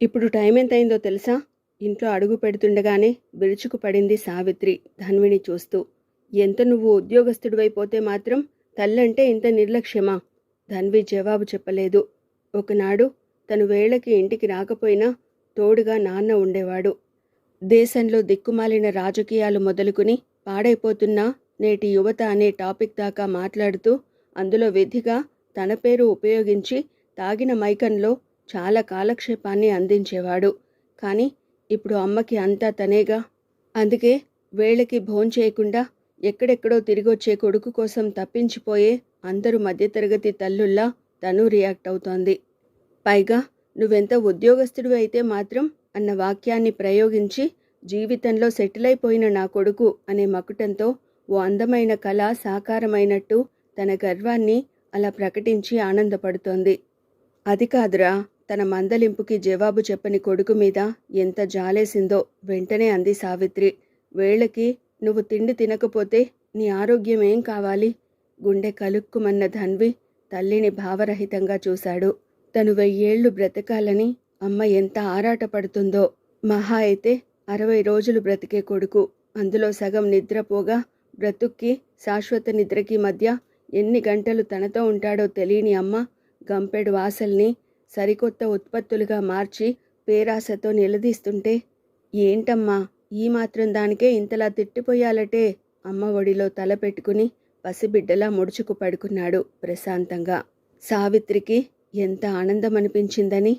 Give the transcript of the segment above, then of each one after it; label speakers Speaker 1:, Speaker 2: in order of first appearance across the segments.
Speaker 1: ఇప్పుడు టైం ఎంతైందో తెలుసా? ఇంట్లో అడుగు పెడుతుండగానే విరుచుకు పడింది సావిత్రి ధన్విని చూస్తూ. ఎంత నువ్వు ఉద్యోగస్తుడివైపోతే మాత్రం తల్లంటే ఇంత నిర్లక్ష్యమా? ధన్వి జవాబు చెప్పలేదు. ఒకనాడు తను వేళకి ఇంటికి రాకపోయినా తోడుగా నాన్న ఉండేవాడు. దేశంలో దిక్కుమాలిన రాజకీయాలు మొదలుకుని పాడైపోతున్న నేటి యువత అనే టాపిక్ దాకా మాట్లాడుతూ అందులో విధిగా తన పేరు ఉపయోగించి తాగిన మైకంలో చాలా కాలక్షేపాన్ని అందించేవాడు. కానీ ఇప్పుడు అమ్మకి అంతా తనేగా? అందుకే వేళకి భోంచేయకుండా ఎక్కడెక్కడో తిరిగొచ్చే కొడుకు కోసం తప్పించిపోయే అందరూ మధ్యతరగతి తల్లుల్లా తను రియాక్ట్ అవుతోంది. పైగా నువ్వెంత ఉద్యోగస్తుడివి అయితే మాత్రం అన్న వాక్యాన్ని ప్రయోగించి జీవితంలో సెటిల్ అయిపోయిన నా కొడుకు అనే మకుటంతో ఓ అందమైన కళ సాకారమైనట్టు తన గర్వాన్ని అలా ప్రకటించి ఆనందపడుతోంది. అది కాదురా తన మందలింపుకి జవాబు చెప్పని కొడుకు మీద ఎంత జాలేసిందో వెంటనే అంది సావిత్రి. వేళకి నువ్వు తిండి తినకపోతే నీ ఆరోగ్యం ఏం కావాలి గుండె కలుక్కుమన్న ధన్వి తల్లిని భావరహితంగా చూశాడు. తను వెయ్యేళ్ళు బ్రతకాలని అమ్మ ఎంత ఆరాటపడుతుందో. మహా అయితే అరవై రోజులు బ్రతికే కొడుకు. అందులో సగం నిద్రపోగా బ్రతుక్కి శాశ్వత నిద్రకి మధ్య ఎన్ని గంటలు తనతో ఉంటాడో తెలియని అమ్మ గంపెడు వాసల్ని సరికొత్త ఉత్పత్తులుగా మార్చి పేరాశతో నిలదీస్తుంటే ఏంటమ్మా ఈ మాత్రం దానికే ఇంతలా తిట్టిపోయాలటే? అమ్మ ఒడిలో తల పెట్టుకుని పసిబిడ్డలా ముడుచుకు పడుకున్నాడు ప్రశాంతంగా. సావిత్రికి ఎంత ఆనందం అనిపించిందని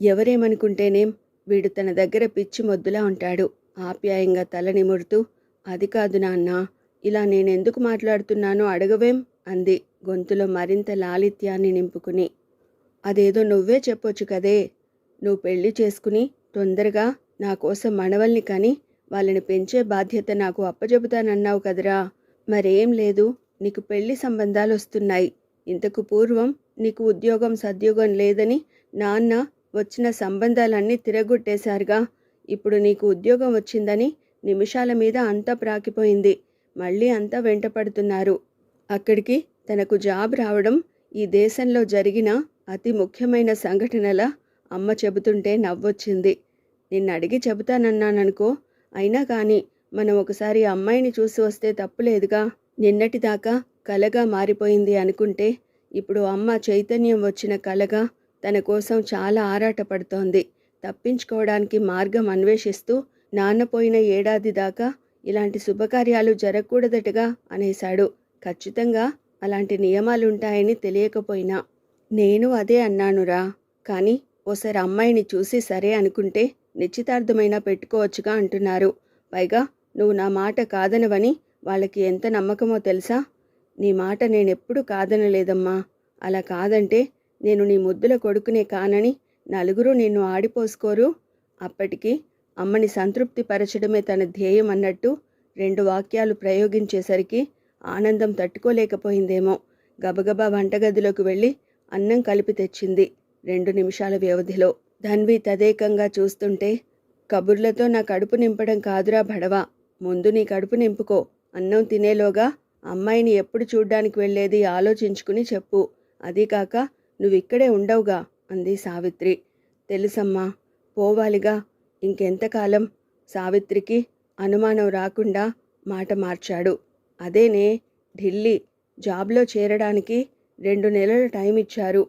Speaker 1: ఎవరేమనుకుంటేనేం వీడు తన దగ్గర పిచ్చి మొద్దులా ఉంటాడు. ఆప్యాయంగా తల నిమురుతూ అది కాదు నాన్న ఇలా నేనెందుకు మాట్లాడుతున్నానో అడగవేం? అంది గొంతులో మరింత లాలిత్యాన్ని నింపుకుని. అదేదో నువ్వే చెప్పొచ్చు కదే. నువ్వు పెళ్ళి చేసుకుని తొందరగా నా కోసం మనవల్ని కానీ వాళ్ళని పెంచే బాధ్యత నాకు అప్పచెబుతానన్నావు కదరా. మరేం లేదు నీకు పెళ్ళి సంబంధాలు వస్తున్నాయి ఇంతకు పూర్వం నీకు ఉద్యోగం సద్యోగం లేదని నాన్న వచ్చిన సంబంధాలన్నీ తిరగొట్టేశారుగా. ఇప్పుడు నీకు ఉద్యోగం వచ్చిందని నిమిషాల మీద అంతా ప్రాకిపోయింది. మళ్ళీ అంతా వెంటపడుతున్నారు. అక్కడికి తనకు జాబ్ రావడం ఈ దేశంలో జరిగిన అతి ముఖ్యమైన సంఘటనల అమ్మ చెబుతుంటే నవ్వొచ్చింది. నిన్న అడిగి చెబుతానన్నాననుకో అయినా కానీ మనం ఒకసారి అమ్మాయిని చూసి వస్తే తప్పులేదుగా? నిన్నటిదాకా కలగా మారిపోయింది అనుకుంటే ఇప్పుడు అమ్మ చైతన్యం వచ్చిన కలగా తన కోసం చాలా ఆరాటపడుతోంది. తప్పించుకోవడానికి మార్గం అన్వేషిస్తూ నాన్నపోయిన ఏడాది దాకా ఇలాంటి శుభకార్యాలు జరగకూడదటగా అనేశాడు. ఖచ్చితంగా అలాంటి నియమాలుంటాయని తెలియకపోయినా నేను అదే అన్నానురా. కానీ ఓసారి అమ్మాయిని చూసి సరే అనుకుంటే నిశ్చితార్థమైనా పెట్టుకోవచ్చుగా అంటున్నారు. పైగా నువ్వు నా మాట కాదనవని వాళ్ళకి ఎంత నమ్మకమో తెలుసా? నీ మాట నేనెప్పుడు కాదనలేదమ్మా. అలా కాదంటే నేను నీ ముద్దుల కొడుకునే కానని నలుగురు నిన్ను ఆడిపోసుకోరు. అప్పటికి అమ్మని సంతృప్తి పరచడమే తన ధ్యేయం అన్నట్టు రెండు వాక్యాలు ప్రయోగించేసరికి ఆనందం తట్టుకోలేకపోయిందేమో. గబగబా వంటగదిలోకి వెళ్ళి అన్నం కలిపి తెచ్చింది. రెండు నిమిషాల వ్యవధిలో ధన్వి తదేకంగా చూస్తుంటే కబుర్లతో నా కడుపు నింపడం కాదురా భడవా ముందు నీ కడుపు నింపుకో అన్నం తినేలోగా అమ్మాయిని ఎప్పుడు చూడ్డానికి వెళ్ళేది ఆలోచించుకుని చెప్పు. అదీ కాక నువ్విక్కడే ఉండవుగా అంది సావిత్రి. తెలుసమ్మా పోవాలిగా ఇంకెంతకాలం? సావిత్రికి అనుమానం రాకుండా మాట మార్చాడు. అదేనే ఢిల్లీ జాబ్లో చేరడానికి రెండు నెలల టైం ఇచ్చారు.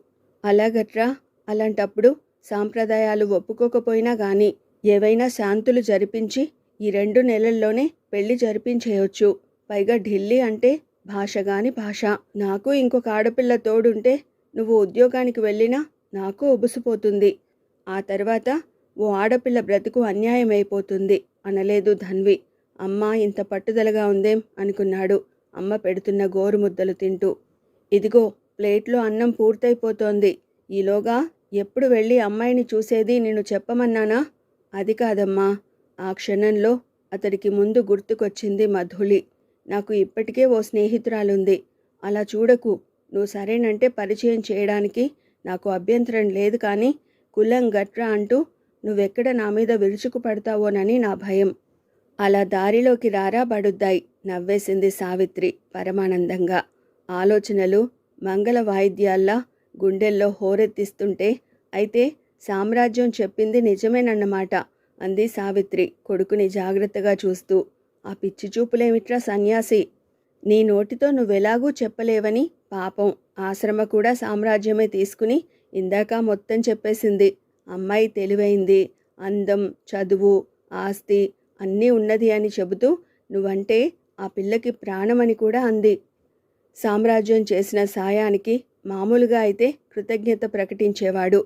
Speaker 1: అలాగట్రా అలాంటప్పుడు సాంప్రదాయాలు ఒప్పుకోకపోయినా గాని ఏవైనా శాంతులు జరిపించి ఈ రెండు నెలల్లోనే పెళ్ళి జరిపించేయొచ్చు. పైగా ఢిల్లీ అంటే భాష గాని భాష. నాకు ఇంకొక ఆడపిల్ల తోడుంటే నువ్వు ఉద్యోగానికి వెళ్ళినా నాకు ఉబుసిపోతుంది. ఆ తర్వాత ఓ ఆడపిల్ల బ్రతుకు అన్యాయమైపోతుంది అనలేదు ధన్వి. అమ్మ ఇంత పట్టుదలగా ఉందేం అనుకున్నాడు. అమ్మ పెడుతున్న గోరు ముద్దలు తింటూ. ఇదిగో ప్లేట్లో అన్నం పూర్తయిపోతోంది. ఈలోగా ఎప్పుడు వెళ్ళి అమ్మాయిని చూసేది నిన్ను చెప్పమన్నానా? అది కాదమ్మా. ఆ క్షణంలో అతడికి ముందు గుర్తుకొచ్చింది మధులి నాకు ఇప్పటికే ఓ స్నేహితురాలుంది. అలా చూడకు. నువ్వు సరేనంటే పరిచయం చేయడానికి నాకు అభ్యంతరం లేదు కానీ కులం గట్రా అంటూ నువ్వెక్కడ నా మీద విరుచుకు పడతావోనని నా భయం. అలా దారిలోకి రారా పడుద్దాయి నవ్వేసింది సావిత్రి పరమానందంగా. ఆలోచనలు మంగళ వాయిద్యాల్లా గుండెల్లో హోరెత్తిస్తుంటే అయితే సామ్రాజ్యం చెప్పింది నిజమేనన్నమాట అంది సావిత్రి కొడుకుని జాగ్రత్తగా చూస్తూ. ఆ పిచ్చి చూపులేమిట్రా సన్యాసి? నీ నోటితో నువ్వెలాగూ చెప్పలేవని పాపం ఆశ్రమ కూడా సామ్రాజ్యమే తీసుకుని ఇందాక మొత్తం చెప్పేసింది. అమ్మాయి తెలివైంది అందం చదువు ఆస్తి అన్నీ ఉన్నది అని చెబుతూ నువ్వంటే ఆ పిల్లకి ప్రాణమని కూడా అంది. సామ్రాజ్యం చేసిన సాయానికి మామూలుగా అయితే కృతజ్ఞత ప్రకటించేవాడు.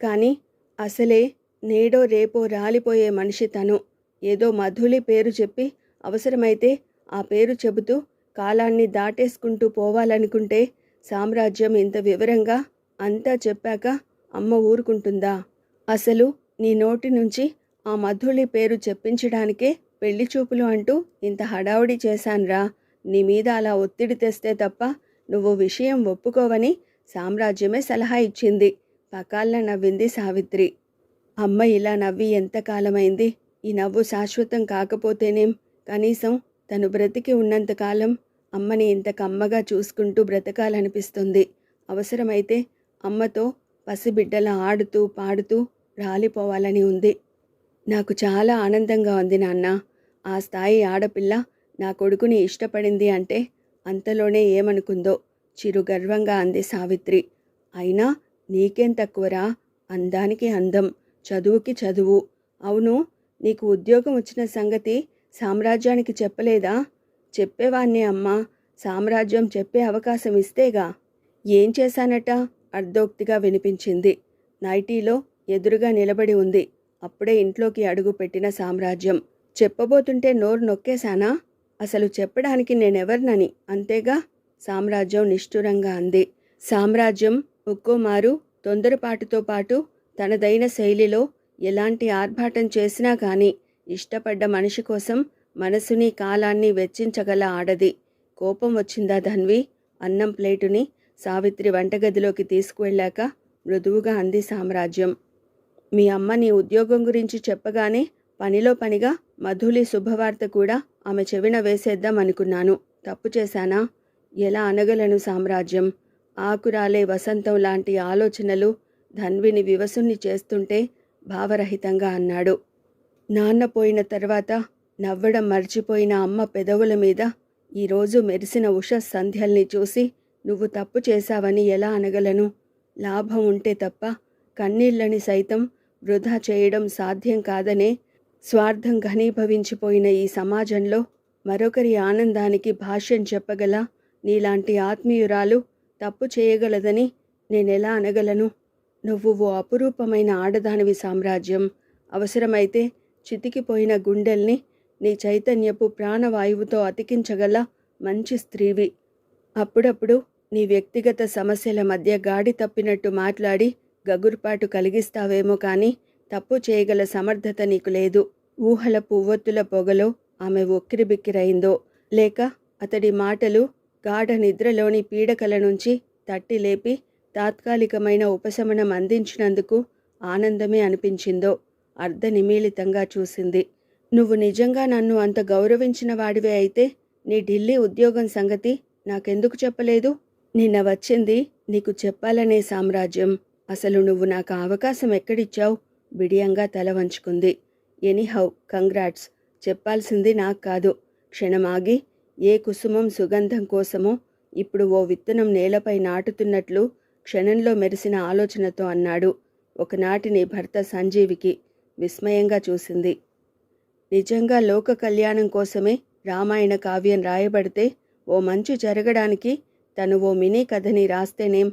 Speaker 1: కానీ అసలే నేడో రేపో రాలిపోయే మనిషి తను. ఏదో మధులి పేరు చెప్పి అవసరమైతే ఆ పేరు చెబుతూ కాలాన్ని దాటేసుకుంటూ పోవాలనుకుంటే సామ్రాజ్యం ఇంత వివరంగా అంతా చెప్పాక అమ్మ ఊరుకుంటుందా? అసలు నీ నోటి నుంచి ఆ మధులి పేరు చెప్పించడానికే పెళ్ళి చూపులు అంటూ ఇంత హడావుడి చేశాన్రా. నీ మీద అలా ఒత్తిడి తెస్తే తప్ప నువ్వు విషయం ఒప్పుకోవని సామ్రాజ్యమే సలహా ఇచ్చింది. పకాళ్ళ నవ్వింది సావిత్రి. అమ్మ ఇలా నవ్వి ఎంతకాలమైంది ఈ నవ్వు శాశ్వతం కాకపోతేనేం? కనీసం తను బ్రతికి ఉన్నంతకాలం అమ్మని ఇంత కమ్మగా చూసుకుంటూ బ్రతకాలనిపిస్తుంది. అవసరమైతే అమ్మతో పసిబిడ్డల ఆడుతూ పాడుతూ రాలిపోవాలని ఉంది. నాకు చాలా ఆనందంగా ఉంది నాన్న. ఆ స్థాయి ఆడపిల్ల నా కొడుకుని ఇష్టపడింది అంటే అంతలోనే ఏమనుకుందో చిరు గర్వంగా అంది సావిత్రి. అయినా నీకేం తక్కువరా? అందానికి అందం చదువుకి చదువు. అవును నీకు ఉద్యోగం వచ్చిన సంగతి సామ్రాజ్యానికి చెప్పలేదా? చెప్పేవాణ్ణే అమ్మా సామ్రాజ్యం చెప్పే అవకాశం ఇస్తేగా. ఏం చేశానట? అర్ధోక్తిగా వినిపించింది. నైటీలో ఎదురుగా నిలబడి ఉంది. అప్పుడే ఇంట్లోకి అడుగు పెట్టిన సామ్రాజ్యం. చెప్పబోతుంటే నోరు నొక్కేశానా? అసలు చెప్పడానికి నేనెవర్నని? అంతేగా? సామ్రాజ్యం నిష్ఠురంగా అంది. సామ్రాజ్యం ఒక్కోమారు తొందరపాటుతో పాటు తనదైన శైలిలో ఎలాంటి ఆర్భాటం చేసినా కానీ ఇష్టపడ్డ మనిషి కోసం మనసుని కాలాన్ని వెచ్చించగల ఆడది. కోపం వచ్చిందా ధన్వి? అన్నం ప్లేటుని సావిత్రి వంటగదిలోకి తీసుకువెళ్ళాక మృదువుగా అంది సామ్రాజ్యం. మీ అమ్మ నీ ఉద్యోగం గురించి చెప్పగానే పనిలో పనిగా మధులి శుభవార్త కూడా ఆమె చెవిన వేసేద్దాం అనుకున్నాను. తప్పు చేశానా? ఎలా అనగలను సామ్రాజ్యం? ఆకురాలే వసంతం లాంటి ఆలోచనలు ధన్విని వివసుని చేస్తుంటే భావరహితంగా అన్నాడు. నాన్న పోయిన తర్వాత నవ్వడం మర్చిపోయిన అమ్మ పెదవుల మీద ఈరోజు మెరిసిన ఉష సంధ్యల్ని చూసి నువ్వు తప్పు చేశావని ఎలా అనగలను? లాభం ఉంటే తప్ప కన్నీళ్ళని సైతం వృధా చేయడం సాధ్యం కాదనే స్వార్థం ఘనీభవించిపోయిన ఈ సమాజంలో మరొకరి ఆనందానికి భాష్యం చెప్పగల నీలాంటి ఆత్మీయురాలు తప్పు చేయగలదని నేనెలా అనగలను? నువ్వు ఓ అపురూపమైన ఆడదానివి సామ్రాజ్యం. అవసరమైతే చితికిపోయిన గుండెల్ని నీ చైతన్యపు ప్రాణవాయువుతో అతికించగల మంచి స్త్రీవి. అప్పుడప్పుడు నీ వ్యక్తిగత సమస్యల మధ్య గాడి తప్పినట్టు మాట్లాడి గగుర్పాటు కలిగిస్తావేమో కానీ తప్పు చేయగల సమర్థత నీకు లేదు. ఊహల పువ్వొత్తుల పొగలో ఆమె ఒక్కిరిబిక్కిరైందో లేక అతడి మాటలు గాఢ నిద్రలోని పీడకల నుంచి తట్టి లేపి తాత్కాలికమైన ఉపశమనం అందించినందుకు ఆనందమే అనిపించిందో అర్ధనిమీలితంగా చూసింది. నువ్వు నిజంగా నన్ను అంత గౌరవించిన వాడివే అయితే నీ ఢిల్లీ ఉద్యోగం సంగతి నాకెందుకు చెప్పలేదు? నిన్న వచ్చింది నీకు చెప్పాలనే సామ్రాజ్యం. అసలు నువ్వు నాకు అవకాశం ఎక్కడిచ్చావు? బిడియంగా తల వంచుకుంది. Anyhow congrats. చెప్పాల్సింది నాకు కాదు. క్షణమాగి ఏ కుసుమం సుగంధం కోసమో ఇప్పుడు ఓ విత్తనం నేలపై నాటుతున్నట్లు క్షణంలో మెరిసిన ఆలోచనతో అన్నాడు. ఒకనాటిని భర్త సంజీవికి విస్మయంగా చూసింది. నిజంగా లోక కళ్యాణం కోసమే రామాయణ కావ్యం రాయబడితే ఓ మంచు జరగడానికి తను ఓ మినీ కథని రాస్తేనేం?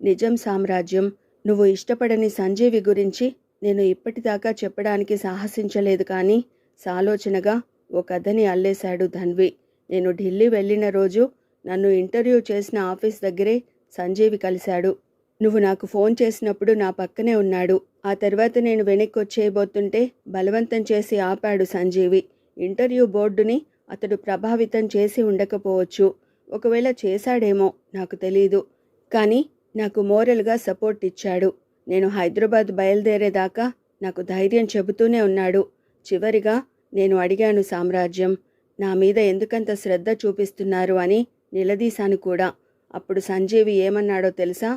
Speaker 1: నిజం సామ్రాజ్యం నువ్వు ఇష్టపడని సంజీవి గురించి నేను ఇప్పటిదాకా చెప్పడానికి సాహసించలేదు కానీ సాలోచనగా ఓ కథని అల్లేశాడు ధన్వి. నేను ఢిల్లీ వెళ్ళిన రోజు నన్ను ఇంటర్వ్యూ చేసిన ఆఫీస్ దగ్గరే సంజీవి కలిశాడు. నువ్వు నాకు ఫోన్ చేసినప్పుడు నా పక్కనే ఉన్నాడు. ఆ తర్వాత నేను వెనక్కి వచ్చేయబోతుంటే బలవంతం చేసి ఆపాడు సంజీవి. ఇంటర్వ్యూ బోర్డుని అతడు ప్రభావితం చేసి ఉండకపోవచ్చు. ఒకవేళ చేశాడేమో నాకు తెలీదు. కానీ నాకు మోరల్గా సపోర్ట్ ఇచ్చాడు. నేను హైదరాబాద్ బయలుదేరేదాకా నాకు ధైర్యం చెబుతూనే ఉన్నాడు. చివరిగా నేను అడిగాను సామ్రాజ్యం నా మీద ఎందుకంత శ్రద్ధ చూపిస్తున్నారు అని నిలదీశాను కూడా. అప్పుడు సంజీవి ఏమన్నాడో తెలుసా?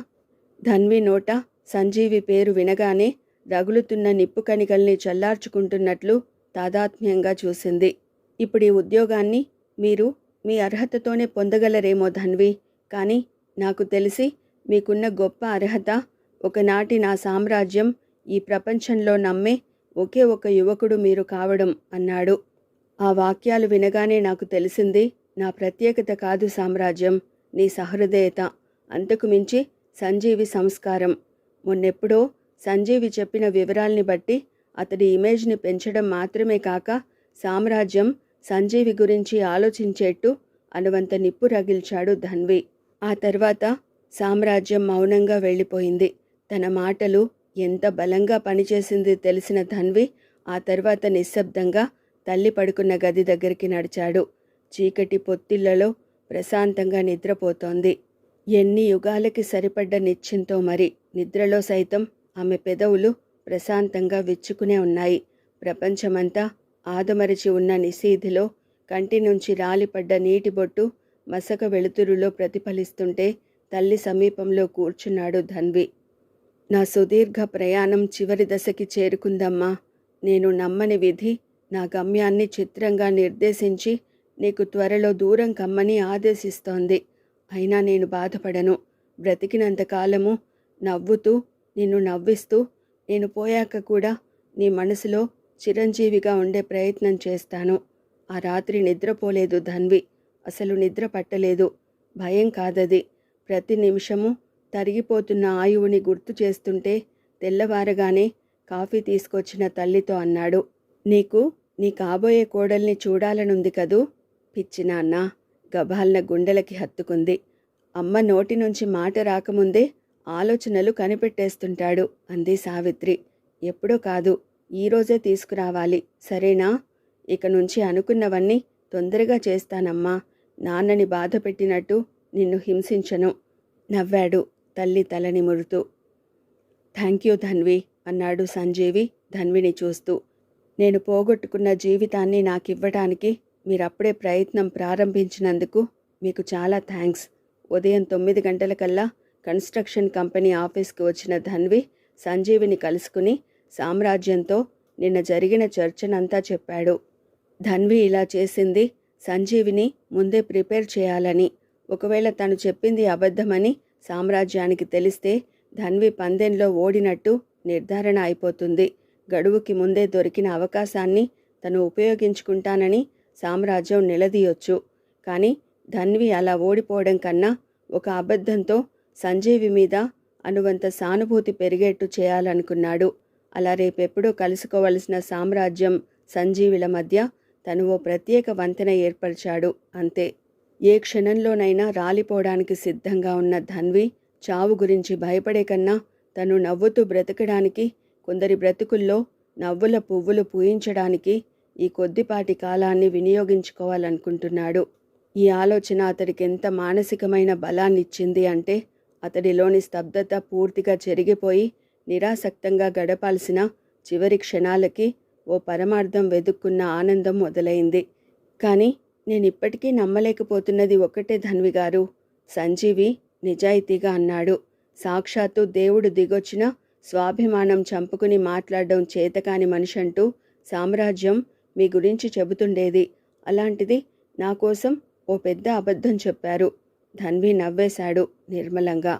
Speaker 1: ధన్వి నోట సంజీవి పేరు వినగానే రగులుతున్న నిప్పు కణికల్ని చల్లార్చుకుంటున్నట్లు తాదాత్మ్యంగా చూసింది. ఇప్పుడు ఈ ఉద్యోగాన్ని మీరు మీ అర్హతతోనే పొందగలరేమో ధన్వి కానీ నాకు తెలిసి మీకున్న గొప్ప అర్హత ఒకనాటి నా సామ్రాజ్యం ఈ ప్రపంచంలో నమ్మే ఒకే ఒక యువకుడు మీరు కావడం అన్నాడు. ఆ వాక్యాలు వినగానే నాకు తెలిసింది నా ప్రత్యేకత కాదు సామ్రాజ్యం నీ సహృదయత అంతకు మించి సంజీవి సంస్కారం. మొన్నెప్పుడో సంజీవి చెప్పిన వివరాల్ని బట్టి అతడి ఇమేజ్ని పెంచడం మాత్రమే కాక సామ్రాజ్యం సంజీవి గురించి ఆలోచించేట్టు అనువంత నిప్పు రగిల్చాడు ధన్వి. ఆ తర్వాత సామ్రాజ్యం మౌనంగా వెళ్ళిపోయింది. తన మాటలు ఎంత బలంగా పనిచేసింది తెలిసిన ధన్వి ఆ తర్వాత నిశ్శబ్దంగా తల్లి పడుకున్న గది దగ్గరికి నడిచాడు. చీకటి పొత్తిళ్ళలో ప్రశాంతంగా నిద్రపోతోంది. ఎన్ని యుగాలకి సరిపడ్డ నిశ్చింతో మరి నిద్రలో సైతం ఆమె పెదవులు ప్రశాంతంగా విచ్చుకునే ఉన్నాయి. ప్రపంచమంతా ఆదమరిచి ఉన్న నిశీధిలో కంటి నుంచి రాలిపడ్డ నీటి బొట్టు మసక వెలుతురులో ప్రతిఫలిస్తుంటే తల్లి సమీపంలో కూర్చున్నాడు ధన్వి. నా సుదీర్ఘ ప్రయాణం చివరి దశకి చేరుకుందమ్మా. నేను నమ్మని విధి నా గమ్యాన్ని చిత్రంగా నిర్దేశించి నీకు త్వరలో దూరం కమ్మని ఆదేశిస్తోంది. అయినా నేను బాధపడను. బ్రతికినంత కాలము నవ్వుతూ నిన్ను నవ్విస్తూ నేను పోయాక కూడా నీ మనసులో చిరంజీవిగా ఉండే ప్రయత్నం చేస్తాను. ఆ రాత్రి నిద్రపోలేదు ధన్వి. అసలు నిద్ర పట్టలేదు. భయం కాదది. ప్రతి నిమిషము తరిగిపోతున్న ఆయువుని గుర్తు చేస్తుంటే తెల్లవారగానే కాఫీ తీసుకొచ్చిన తల్లితో అన్నాడు. నీకు నీ కాబోయే కోడల్ని చూడాలనుంది కదూ? పిచ్చి నాన్న గభాల్న గుండెలకి హత్తుకుంది. అమ్మ నోటి నుంచి మాట రాకముందే ఆలోచనలు కనిపెట్టేస్తుంటాడు అంది సావిత్రి. ఎప్పుడో కాదు ఈరోజే తీసుకురావాలి సరేనా? ఇక నుంచి అనుకున్నవన్నీ తొందరగా చేస్తానమ్మా. నాన్నని బాధ పెట్టినట్టు నిన్ను హింసించను నవ్వాడు. తల్లి తలనిమురుతూ థ్యాంక్ యూ ధన్వి అన్నాడు సంజీవి ధన్విని చూస్తూ. నేను పోగొట్టుకున్న జీవితాన్ని నాకివ్వటానికి మీరప్పుడే ప్రయత్నం ప్రారంభించినందుకు మీకు చాలా థ్యాంక్స్ ఉదయం తొమ్మిది గంటలకల్లా కన్స్ట్రక్షన్ కంపెనీ ఆఫీస్కి వచ్చిన ధన్వి సంజీవిని కలుసుకుని సామ్రాజ్యంతో నిన్న జరిగిన చర్చనంతా చెప్పాడు. ధన్వి ఇలా చేసింది సంజీవిని ముందే ప్రిపేర్ చేయాలని ఒకవేళ తను చెప్పింది అబద్ధమని సామ్రాజ్యానికి తెలిస్తే ధన్వి పందెంలో ఓడినట్టు నిర్ధారణ అయిపోతుంది. గడువుకి ముందే దొరికిన అవకాశాన్ని తను ఉపయోగించుకుంటానని సామ్రాజ్యం నిలదీయొచ్చు. కానీ ధన్వి అలా ఓడిపోవడం కన్నా ఒక అబద్ధంతో సంజీవి మీద అనువంత సానుభూతి పెరిగేట్టు చేయాలనుకున్నాడు. అలా రేపెప్పుడూ కలుసుకోవలసిన సామ్రాజ్యం సంజీవిల మధ్య తను ఓ ప్రత్యేక వంతెన ఏర్పరిచాడు. అంతే. ఏ క్షణంలోనైనా రాలిపోవడానికి సిద్ధంగా ఉన్న ధన్వి చావు గురించి భయపడే కన్నా తను నవ్వుతూ బ్రతకడానికి కొందరి బ్రతుకుల్లో నవ్వుల పువ్వులు పూయించడానికి ఈ కొద్దిపాటి కాలాన్ని వినియోగించుకోవాలనుకుంటున్నాడు. ఈ ఆలోచన అతడికి ఎంత మానసికమైన బలాన్నిచ్చింది అంటే అతడిలోని స్తబ్దత పూర్తిగా చెరిగిపోయి నిరాసక్తంగా గడపాల్సిన చివరి క్షణాలకి ఓ పరమార్థం వెదుక్కున్న ఆనందం మొదలైంది. కానీ నేను ఇప్పటికీ నమ్మలేకపోతున్నది ఒక్కటే ధన్వి గారు. సంజీవి నిజాయితీగా అన్నాడు. సాక్షాత్తు దేవుడు దిగొచ్చిన స్వాభిమానం చంపుకుని మాట్లాడడం చేతకాని మనిషంటూ సామ్రాజ్యం మీ గురించి చెబుతుండేది. అలాంటిది నా కోసం ఓ పెద్ద అబద్ధం చెప్పారు. ధన్వి నవ్వేశాడు నిర్మలంగా.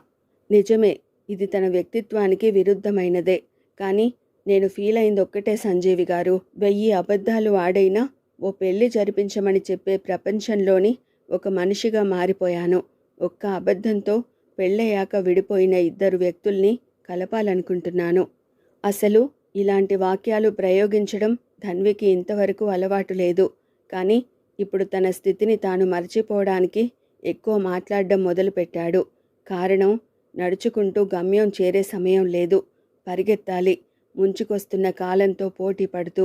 Speaker 1: నిజమే ఇది తన వ్యక్తిత్వానికి విరుద్ధమైనదే. కానీ నేను ఫీల్ అయింది ఒక్కటే సంజీవి గారు. వెయ్యి అబద్ధాలు ఆడైనా ఓ పెళ్ళి జరిపించమని చెప్పే ప్రపంచంలోని ఒక మనిషిగా మారిపోయాను. ఒక్క అబద్ధంతో పెళ్ళయ్యాక విడిపోయిన ఇద్దరు వ్యక్తుల్ని కలపాలనుకుంటున్నాను. అసలు ఇలాంటి వాక్యాలు ప్రయోగించడం ధన్వికి ఇంతవరకు అలవాటు లేదు. కానీ ఇప్పుడు తన స్థితిని తాను మర్చిపోవడానికి ఎక్కువ మాట్లాడడం మొదలుపెట్టాడు. కారణం నడుచుకుంటూ గమ్యం చేరే సమయం లేదు. పరిగెత్తాలి. ముంచుకొస్తున్న కాలంతో పోటీ పడుతూ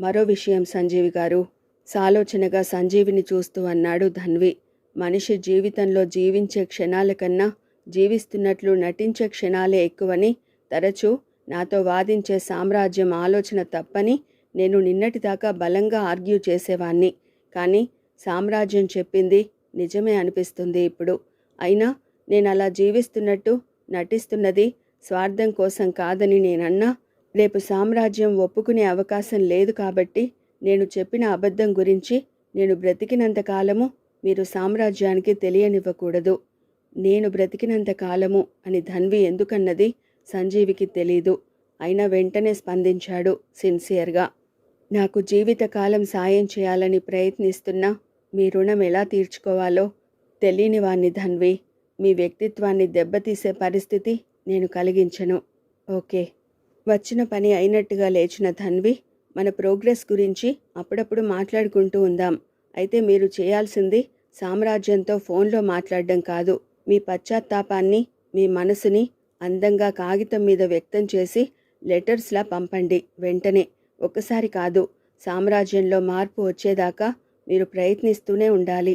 Speaker 1: మరో విషయం సంజీవి గారు. సాలోచనగా సంజీవిని చూస్తూ అన్నాడు ధన్వి. మనిషి జీవితంలో జీవించే క్షణాల కన్నా జీవిస్తున్నట్లు నటించే క్షణాలే ఎక్కువని తరచూ నాతో వాదించే సామ్రాజ్యం ఆలోచన తప్పని నేను నిన్నటిదాకా బలంగా ఆర్గ్యూ చేసేవాణ్ణి. కానీ సామ్రాజ్యం చెప్పింది నిజమే అనిపిస్తుంది ఇప్పుడు. అయినా నేను అలా జీవిస్తున్నట్టు నటిస్తున్నది స్వార్థం కోసం కాదని నేనన్నా రేపు సామ్రాజ్యం ఒప్పుకునే అవకాశం లేదు కాబట్టి నేను చెప్పిన అబద్ధం గురించి నేను బ్రతికినంత కాలము మీరు సామ్రాజ్యానికి తెలియనివ్వకూడదు. నేను బ్రతికినంత కాలము అని ధన్వి ఎందుకన్నది సంజీవికి తెలీదు. అయినా వెంటనే స్పందించాడు సిన్సియర్గా. నాకు జీవితకాలం సాయం చేయాలని ప్రయత్నిస్తున్నా మీ రుణం ఎలా తీర్చుకోవాలో తెలియని వాణ్ణి ధన్వి. మీ వ్యక్తిత్వాన్ని దెబ్బతీసే పరిస్థితి నేను కలిగించను. ఓకే. వచ్చిన పని అయినట్టుగా లేచిన ధన్వి మన ప్రోగ్రెస్ గురించి అప్పుడప్పుడు మాట్లాడుకుంటూ ఉందాం. అయితే మీరు చేయాల్సింది సామ్రాజ్యంతో ఫోన్లో మాట్లాడడం కాదు. మీ పశ్చాత్తాపాన్ని మీ మనసుని అందంగా కాగితం మీద వ్యక్తం చేసి లెటర్స్లా పంపండి. వెంటనే. ఒకసారి కాదు. సామ్రాజ్యంలో మార్పు వచ్చేదాకా మీరు ప్రయత్నిస్తూనే ఉండాలి.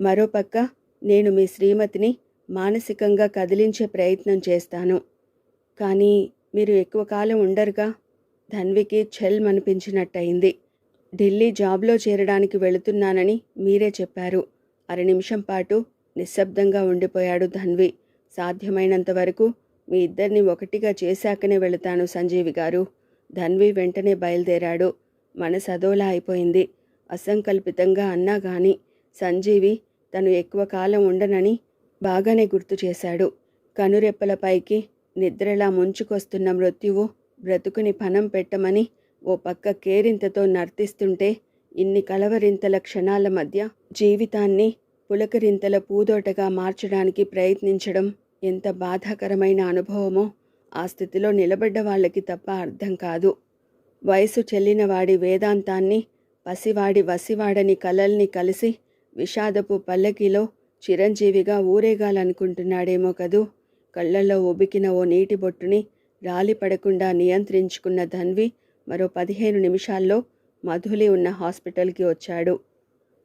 Speaker 1: మరోపక్క నేను మీ శ్రీమతిని మానసికంగా కదిలించే ప్రయత్నం చేస్తాను. కానీ మీరు ఎక్కువ కాలం ఉండరుగా? ధన్వికి ఛెల్ అనిపించినట్టయింది. ఢిల్లీ జాబ్లో చేరడానికి వెళుతున్నానని మీరే చెప్పారు. అర నిమిషం పాటు నిశ్శబ్దంగా ఉండిపోయాడు ధన్వి. సాధ్యమైనంత వరకు మీ ఇద్దరిని ఒకటిగా చేశాకనే వెళతాను సంజీవి గారు. ధన్వి వెంటనే బయలుదేరాడు. మనసు అదోలా అయిపోయింది. అసంకల్పితంగా అన్నా గాని సంజీవి తను ఎక్కువ కాలం ఉండనని బాగానే గుర్తు చేశాడు. కనురెప్పలపైకి నిద్రలా ముంచుకొస్తున్న మృత్యువు బ్రతుకుని పనం పెట్టమని ఓ పక్క కేరింతతో నర్తిస్తుంటే ఇన్ని కలవరింతల క్షణాల మధ్య జీవితాన్ని పులకరింతల పూదోటగా మార్చడానికి ప్రయత్నించడం ఎంత బాధాకరమైన అనుభవమో ఆ స్థితిలో నిలబడ్డ వాళ్ళకి తప్ప అర్థం కాదు. వయసు చెల్లినవాడి వేదాంతాన్ని పసివాడి వసివాడని కలల్ని కలిసి విషాదపు పల్లకిలో చిరంజీవిగా ఊరేగాలనుకుంటున్నాడేమో కదూ. కళ్ళల్లో ఉబికిన ఓ నీటి బొట్టుని రాలిపడకుండా నియంత్రించుకున్న ధన్వి మరో పదిహేను నిమిషాల్లో మధులి ఉన్న హాస్పిటల్కి వచ్చాడు.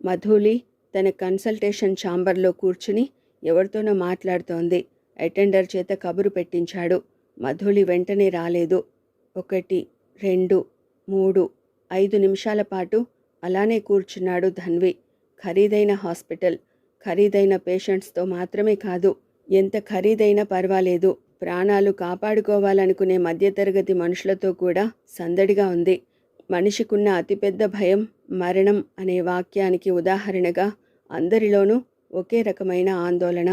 Speaker 1: మధులి తన కన్సల్టేషన్ ఛాంబర్లో కూర్చుని ఎవరితోనో మాట్లాడుతోంది. అటెండర్ చేత కబురు పెట్టించాడు. మధులి వెంటనే రాలేదు. ఒకటి రెండు మూడు ఐదు నిమిషాల పాటు అలానే కూర్చున్నాడు ధన్వి. ఖరీదైన హాస్పిటల్ ఖరీదైన పేషెంట్స్తో మాత్రమే కాదు ఎంత ఖరీదైనా పర్వాలేదు. ప్రాణాలు కాపాడుకోవాలనుకునే మధ్యతరగతి మనుషులతో కూడా సందడిగా ఉంది. మనిషికున్న అతిపెద్ద భయం మరణం అనే వాక్యానికి ఉదాహరణగా అందరిలోనూ ఒకే రకమైన ఆందోళన.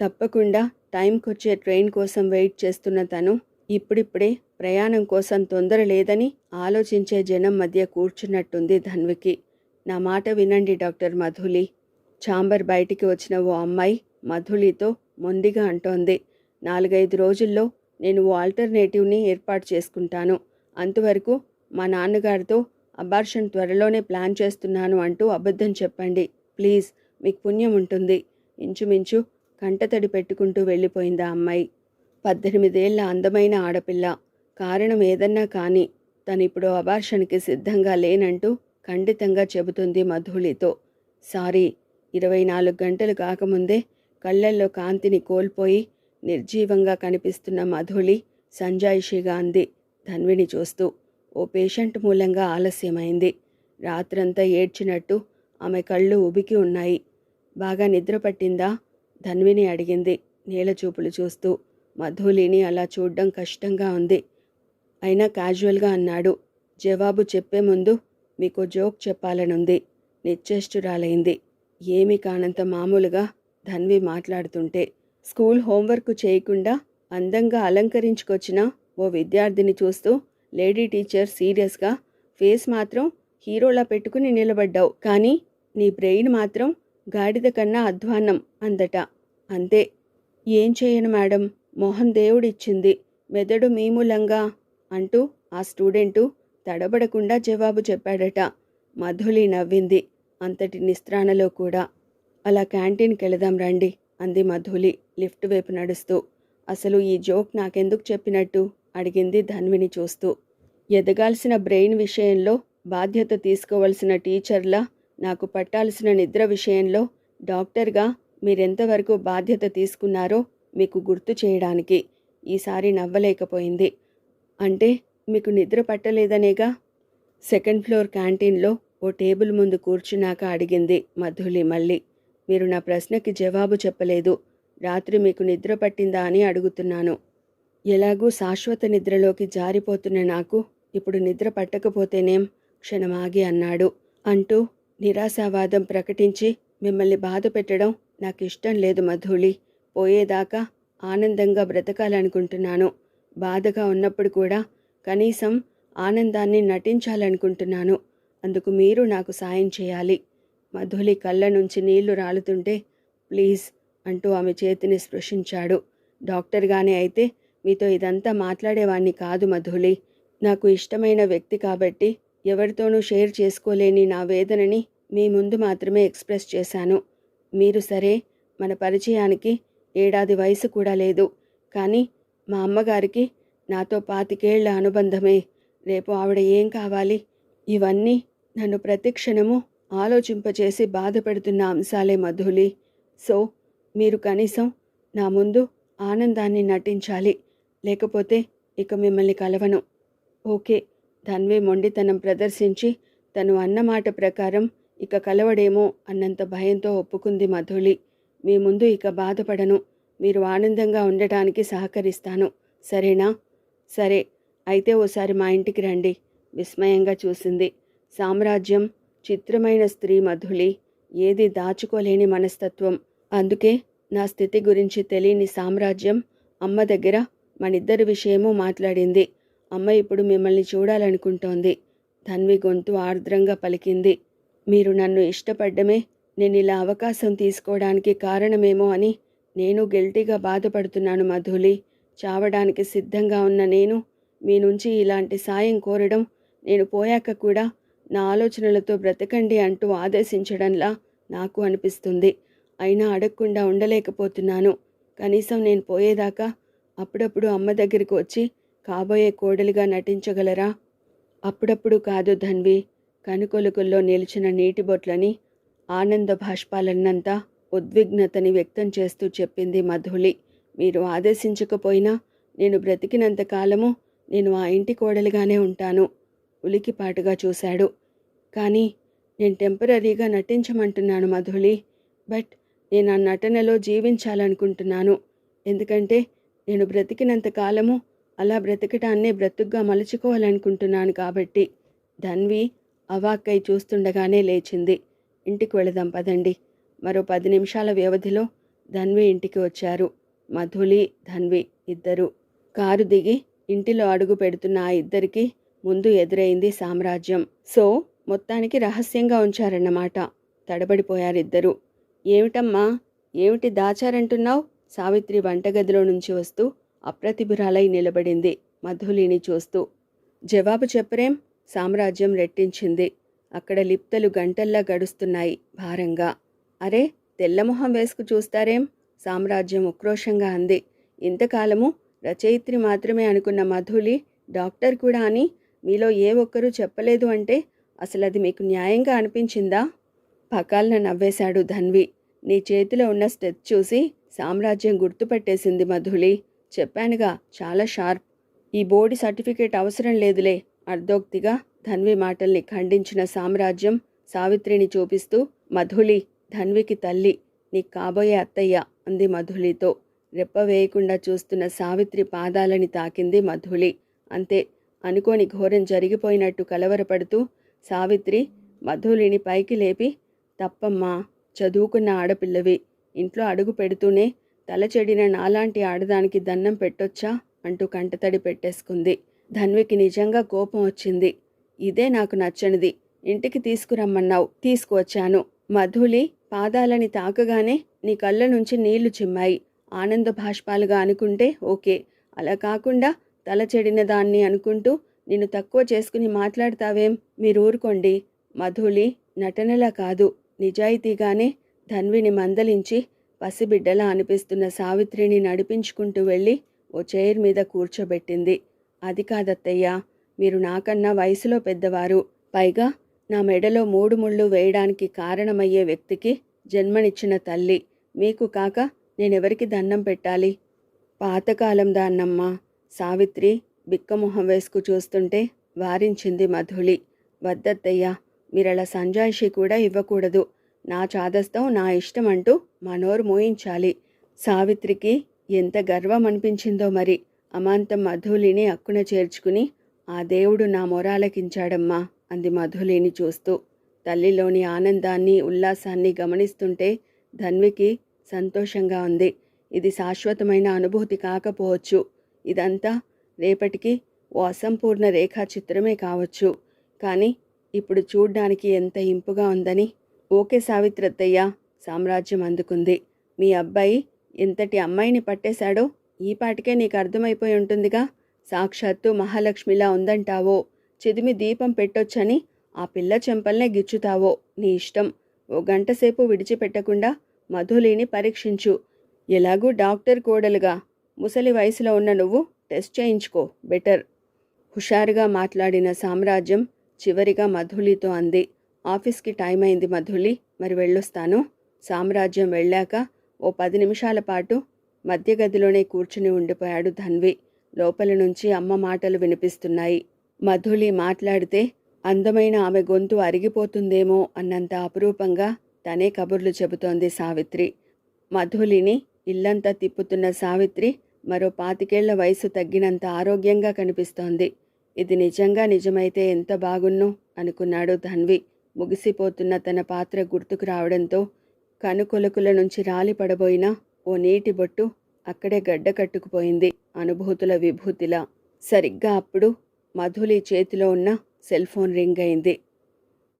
Speaker 1: తప్పకుండా టైంకొచ్చే ట్రైన్ కోసం వెయిట్ చేస్తున్న తను ఇప్పుడిప్పుడే ప్రయాణం కోసం తొందర లేదని ఆలోచించే జనం మధ్య కూర్చున్నట్టుంది ధన్వికి. నా మాట వినండి డాక్టర్ మధులి. ఛాంబర్ బయటికి వచ్చిన ఓ అమ్మాయి మధులితో మొండిగా అంటోంది. నాలుగైదు రోజుల్లో నేను ఓ ఆల్టర్నేటివ్ని ఏర్పాటు చేసుకుంటాను. అంతవరకు మా నాన్నగారితో అబార్షన్ త్వరలోనే ప్లాన్ చేస్తున్నాను అంటూ అబద్ధం చెప్పండి. ప్లీజ్ మీకు పుణ్యం ఉంటుంది. ఇంచుమించు కంటతడి పెట్టుకుంటూ వెళ్ళిపోయింది ఆ అమ్మాయి. పద్దెనిమిదేళ్ళ అందమైన ఆడపిల్ల. కారణం ఏదన్నా కానీ తనిప్పుడు అబార్షన్కి సిద్ధంగా లేనంటూ ఖండితంగా చెబుతుంది మధులితో సారీ ఇరవై నాలుగు గంటలు కాకముందే కళ్ళల్లో కాంతిని కోల్పోయి నిర్జీవంగా కనిపిస్తున్న మధులి సంజాయిషిగా అంది. ధన్విని చూస్తూ ఓ పేషెంట్ మూలంగా ఆలస్యమైంది. రాత్రంతా ఏడ్చినట్టు ఆమె కళ్ళు ఉబికి ఉన్నాయి. బాగా నిద్ర పట్టిందా? ధన్విని అడిగింది. నీలచూపులు చూస్తూ మధులిని అలా చూడ్డం కష్టంగా ఉంది. అయినా క్యాజువల్గా అన్నాడు. జవాబు చెప్పే ముందు మీకు జోక్ చెప్పాలనుంది. నిశ్చేష్టురాలైంది. ఏమీ కానంత మామూలుగా ధన్వి మాట్లాడుతుంటే స్కూల్ హోంవర్క్ చేయకుండా అందంగా అలంకరించుకొచ్చిన ఓ విద్యార్థిని చూస్తూ లేడీ టీచర్ సీరియస్గా. ఫేస్ మాత్రం హీరోలా పెట్టుకుని నిలబడ్డావు. కానీ నీ బ్రెయిన్ మాత్రం గాడిద కన్నా అధ్వాన్నం అందట. అంతే. ఏం చేయను మేడం? మొహం దేవుడిచ్చింది. మెదడు మీమూలంగా అంటూ ఆ స్టూడెంటు తడబడకుండా జవాబు చెప్పాడట. మధులి నవ్వింది. అంతటి నిస్త్రాణలో కూడా. అలా క్యాంటీన్కి వెళదాం రండి అంది మధులి లిఫ్ట్ వైపు నడుస్తూ. అసలు ఈ జోక్ నాకెందుకు చెప్పినట్టు? అడిగింది ధన్విని చూస్తూ. ఎదగాల్సిన బ్రెయిన్ విషయంలో బాధ్యత తీసుకోవలసిన టీచర్లా నాకు పట్టాల్సిన నిద్ర విషయంలో డాక్టర్గా మీరెంతవరకు బాధ్యత తీసుకున్నారో మీకు గుర్తు చేయడానికి. ఈసారి నవ్వలేకపోయింది. అంటే మీకు నిద్ర పట్టలేదనేగా? సెకండ్ ఫ్లోర్ క్యాంటీన్లో ఓ టేబుల్ ముందు కూర్చున్నాక అడిగింది మధులి మళ్ళీ. మీరు నా ప్రశ్నకి జవాబు చెప్పలేదు. రాత్రి మీకు నిద్ర పట్టిందా అని అడుగుతున్నాను. ఎలాగూ శాశ్వత నిద్రలోకి జారిపోతున్న నాకు ఇప్పుడు నిద్ర పట్టకపోతేనేం? క్షణమాగి అన్నాడు. అంటూ నిరాశావాదం ప్రకటించి మిమ్మల్ని బాధ పెట్టడం నాకు ఇష్టం లేదు మధులి పోయేదాకా ఆనందంగా బ్రతకాలనుకుంటున్నాను. బాధగా ఉన్నప్పుడు కూడా కనీసం ఆనందాన్ని నటించాలనుకుంటున్నాను. అందుకు మీరు నాకు సాయం చేయాలి. మధులి కళ్ళ నుంచి నీళ్ళు రాలుతుంటే ప్లీజ్ అంటూ ఆమె చేతిని స్పృశించాడు. డాక్టర్గానే అయితే మీతో ఇదంతా మాట్లాడేవాణ్ణి కాదు మధులి. నాకు ఇష్టమైన వ్యక్తి కాబట్టి ఎవరితోనూ షేర్ చేసుకోలేని నా వేదనని మీ ముందు మాత్రమే ఎక్స్ప్రెస్ చేశాను. మీరు సరే మన పరిచయానికి ఏడాది వయసు కూడా లేదు. కానీ మా అమ్మగారికి నాతో పాతికేళ్ళ అనుబంధమే. రేపు ఆవిడ ఏం కావాలి? ఇవన్నీ నన్ను ప్రతిక్షణము ఆలోచింపచేసి బాధపెడుతున్న అంశాలే మధులి. సో మీరు కనీసం నా ముందు ఆనందాన్ని నటించాలి. లేకపోతే ఇక మిమ్మల్ని కలవను. ఓకే. ధన్వే మొండితనం ప్రదర్శించి తను అన్నమాట ప్రకారం ఇక కలవడేమో అన్నంత భయంతో ఒప్పుకుంది మధులి. మీ ముందు ఇక బాధపడను. మీరు ఆనందంగా ఉండటానికి సహకరిస్తాను. సరేనా? సరే. అయితే ఓసారి మా ఇంటికి రండి. విస్మయంగా చూసింది. సామ్రాజ్యం చిత్రమైన స్త్రీ మధులి ఏది దాచుకోలేని మనస్తత్వం. అందుకే నా స్థితి గురించి తెలియని సామ్రాజ్యం అమ్మ దగ్గర మనిద్దరి విషయమూ మాట్లాడింది. అమ్మ ఇప్పుడు మిమ్మల్ని చూడాలనుకుంటోంది. ధన్వి గొంతు ఆర్ద్రంగా పలికింది. మీరు నన్ను ఇష్టపడ్డమే నేను ఇలా అవకాశం తీసుకోవడానికి కారణమేమో అని నేను గిల్టీగా బాధపడుతున్నాను మధులి. చావడానికి సిద్ధంగా ఉన్న నేను మీ నుంచి ఇలాంటి సాయం కోరడం నేను పోయాక కూడా నా ఆలోచనలతో బ్రతకండి అంటూ ఆదేశించడంలా నాకు అనిపిస్తుంది. అయినా అడగకుండా ఉండలేకపోతున్నాను. కనీసం నేను పోయేదాకా అప్పుడప్పుడు అమ్మ దగ్గరికి వచ్చి కాబోయే కోడలిగా నటించగలరా? అప్పుడప్పుడు కాదు ధన్వి. కనుకొలుకుల్లో నిలిచిన నీటి బొట్లని ఆనంద భాష్పాలన్నంతా ఉద్విగ్నతని వ్యక్తం చేస్తూ చెప్పింది మధులి మీరు ఆదేశించకపోయినా నేను బ్రతికినంత కాలము నేను ఆ ఇంటి కోడలిగానే ఉంటాను. ఉలికిపాటుగా చూశాడు. కానీ నేను టెంపరీగా నటించమంటున్నాను మధులి బట్ నేను ఆ నటనలో జీవించాలనుకుంటున్నాను. ఎందుకంటే నేను బ్రతికినంత కాలము అలా బ్రతకటాన్నే బ్రతుగ్గా మలుచుకోవాలనుకుంటున్నాను కాబట్టి. ధన్వి అవాక్కై చూస్తుండగానే లేచింది. ఇంటికి వెళదాం పదండి. మరో పది నిమిషాల వ్యవధిలో ధన్వి ఇంటికి వచ్చారు. మధులి ధన్వి ఇద్దరు. కారు దిగి ఇంటిలో అడుగు పెడుతున్న ఆ ఇద్దరికి ముందు ఎదురైంది సామ్రాజ్యం. సో మొత్తానికి రహస్యంగా ఉంచారన్నమాట. తడబడిపోయారిద్దరూ. ఏమిటమ్మా? ఏమిటి దాచారంటున్నావు? సావిత్రి వంటగదిలో నుంచి వస్తూ అప్రతిభురాలై నిలబడింది మధులిని చూస్తూ. జవాబు చెప్పరేం? సామ్రాజ్యం రెట్టించింది. అక్కడ లిప్తలు గంటల్లా గడుస్తున్నాయి భారంగా. అరే తెల్లమొహం వేసుకు చూస్తారేం? సామ్రాజ్యం ఉక్రోషంగా అంది. ఇంతకాలము రచయిత్రి మాత్రమే అనుకున్న మధులి డాక్టర్ కూడా అని మీలో ఏ ఒక్కరూ చెప్పలేదు అంటే అసలు అది మీకు న్యాయంగా అనిపించిందా? పకాలన నవ్వేశాడు ధన్వి. నీ చేతిలో ఉన్న స్టెప్ చూసి సామ్రాజ్యం గుర్తుపట్టేసింది మధులి చెప్పానుగా చాలా షార్ప్. ఈ బోర్డు సర్టిఫికేట్ అవసరం లేదులే. అర్ధోక్తిగా ధన్వి మాటల్ని ఖండించిన సామ్రాజ్యం సావిత్రిని చూపిస్తూ మధులి ధన్వికి తల్లి నీ కాబోయే అత్తయ్య అంది మధులితో రెప్ప వేయకుండా చూస్తున్న సావిత్రి పాదాలని తాకింది మధులి అంతే అనుకోని ఘోరం జరిగిపోయినట్టు కలవరపడుతూ సావిత్రి మధులిని పైకి లేపి తప్పమ్మా చదువుకున్న ఆడపిల్లవి ఇంట్లో అడుగు పెడుతూనే తలచెడిన నాలాంటి ఆడదానికి దన్నం పెట్టొచ్చా? అంటూ కంటతడి పెట్టేసుకుంది. ధన్వికి నిజంగా కోపం వచ్చింది. ఇదే నాకు నచ్చనిది. ఇంటికి తీసుకురమ్మన్నావు తీసుకువచ్చాను. మధులి పాదాలని తాకగానే నీ కళ్ళ నుంచి నీళ్ళు చిమ్మాయి. ఆనంద భాష్పాలుగా అనుకుంటే ఓకే. అలా కాకుండా తల చెడిన దాన్ని అనుకుంటూ నిన్ను తక్కువ చేసుకుని మాట్లాడతావేం? మీరు ఊరుకోండి. మధులి నటనలా కాదు. నిజాయితీగానే ధన్విని మందలించి పసిబిడ్డలా అనిపిస్తున్న సావిత్రిని నడిపించుకుంటూ వెళ్ళి ఓ చైర్ మీద కూర్చోబెట్టింది. అది కాదత్తయ్యా మీరు నాకన్నా వయసులో పెద్దవారు. పైగా నా మెడలో మూడు ముళ్ళు వేయడానికి కారణమయ్యే వ్యక్తికి జన్మనిచ్చిన తల్లి. మీకు కాక నేనెవరికి దండం పెట్టాలి? పాతకాలం దాన్నమ్మా. సావిత్రి బిక్కమొహం వేసుకు చూస్తుంటే వారించింది మధులి వద్దత్తయ్యా మీరలా సంజాయిషి కూడా ఇవ్వకూడదు. నా చాదస్తం నా ఇష్టం అంటూ మనోరు మోయించాలి. సావిత్రికి ఎంత గర్వం అనిపించిందో మరి. అమాంతం మధులిని అక్కున చేర్చుకుని ఆ దేవుడు నా మొరాలకించాడమ్మా అంది మధులిని చూస్తూ. తల్లిలోని ఆనందాన్ని ఉల్లాసాన్ని గమనిస్తుంటే ధన్వికి సంతోషంగా ఉంది. ఇది శాశ్వతమైన అనుభూతి కాకపోవచ్చు. ఇదంతా రేపటికి ఓ అసంపూర్ణ రేఖా చిత్రమే కావచ్చు. కానీ ఇప్పుడు చూడ్డానికి ఎంత ఇంపుగా ఉందని ఓకే సావిత్రత్తయ్య సామ్రాజ్యం అందుకుంది. మీ అబ్బాయి ఎంతటి అమ్మాయిని పట్టేశాడో ఈ పాటికే నీకు అర్థమైపోయి ఉంటుందిగా. సాక్షాత్తు మహాలక్ష్మిలా ఉందంటావో చిదిమి దీపం పెట్టొచ్చని ఆ పిల్ల చెంపల్నే గిచ్చుతావో నీ ఇష్టం. ఓ గంట సేపు విడిచిపెట్టకుండా మధులిని పరీక్షించు. ఎలాగూ డాక్టర్ కోడలుగా ముసలి వయసులో ఉన్న నువ్వు టెస్ట్ చేయించుకో. బెటర్. హుషారుగా మాట్లాడిన సామ్రాజ్యం చివరిగా మధులితో అంది. ఆఫీస్కి టైం అయింది మధులి. మరి వెళ్ళొస్తాను. సామ్రాజ్యం వెళ్ళాక ఓ పది నిమిషాల పాటు మధ్య గదిలోనే కూర్చుని ఉండిపోయాడు ధన్వి. లోపల నుంచి అమ్మ మాటలు వినిపిస్తున్నాయి. మధులి మాట్లాడితే అందమైన ఆమె గొంతు అరిగిపోతుందేమో అన్నంత అపురూపంగా తనే కబుర్లు చెబుతోంది సావిత్రి. మధులిని ఇల్లంతా తిప్పుతున్న సావిత్రి మరో పాతికేళ్ళ వయసు తగ్గినంత ఆరోగ్యంగా కనిపిస్తోంది. ఇది నిజంగా నిజమైతే ఎంత బాగున్నో అనుకున్నాడు ధన్వి. ముగిసిపోతున్న తన పాత్ర గుర్తుకు రావడంతో కనుకొలకుల నుంచి రాలి పడబోయిన ఓ నీటి బొట్టు అక్కడే గడ్డ కట్టుకుపోయింది అనుభూతుల విభూతిలా. సరిగ్గా అప్పుడు మధులి చేతిలో ఉన్న సెల్ ఫోన్ రింగ్ అయింది.